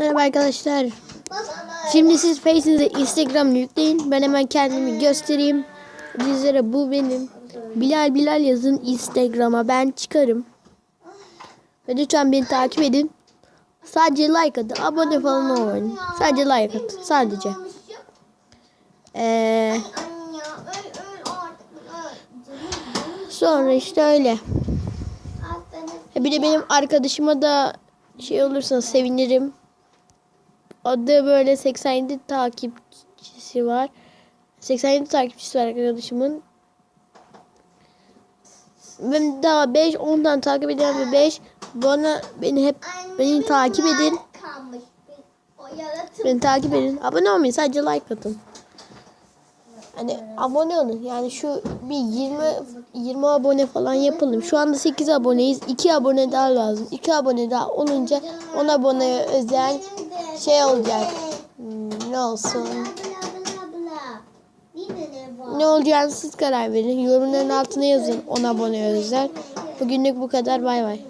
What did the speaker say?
Merhaba arkadaşlar. Şimdi siz Face'inize Instagram yükleyin. Ben hemen kendimi göstereyim. Sizlere bu benim. Bilal Bilal yazın Instagram'a. Ben çıkarım. Ve lütfen beni takip edin. Sadece like atın. Abone falan olmayın. Sadece like atın. Sadece. Ee, sonra işte öyle. Bir de benim arkadaşıma da şey olursa sevinirim. Adı böyle 87 takipçisi var. 87 takipçisi var arkadaşımın. Ben daha 5 10 tane takip eden ve 5 bana beni hep beni takip edin. Beni takip edin. Abone olmayın sadece like atın. Hani abone olun. Yani şu bir 20 20 abone falan yapalım. Şu anda 8 aboneyiz. 2 abone daha lazım. 2 abone daha olunca 10 aboneye özel şey olacak. Hmm, ne olsun? Ne olacağını siz karar verin. Yorumların altına yazın 10 abone özel. Bugünlük bu kadar. Bay bay.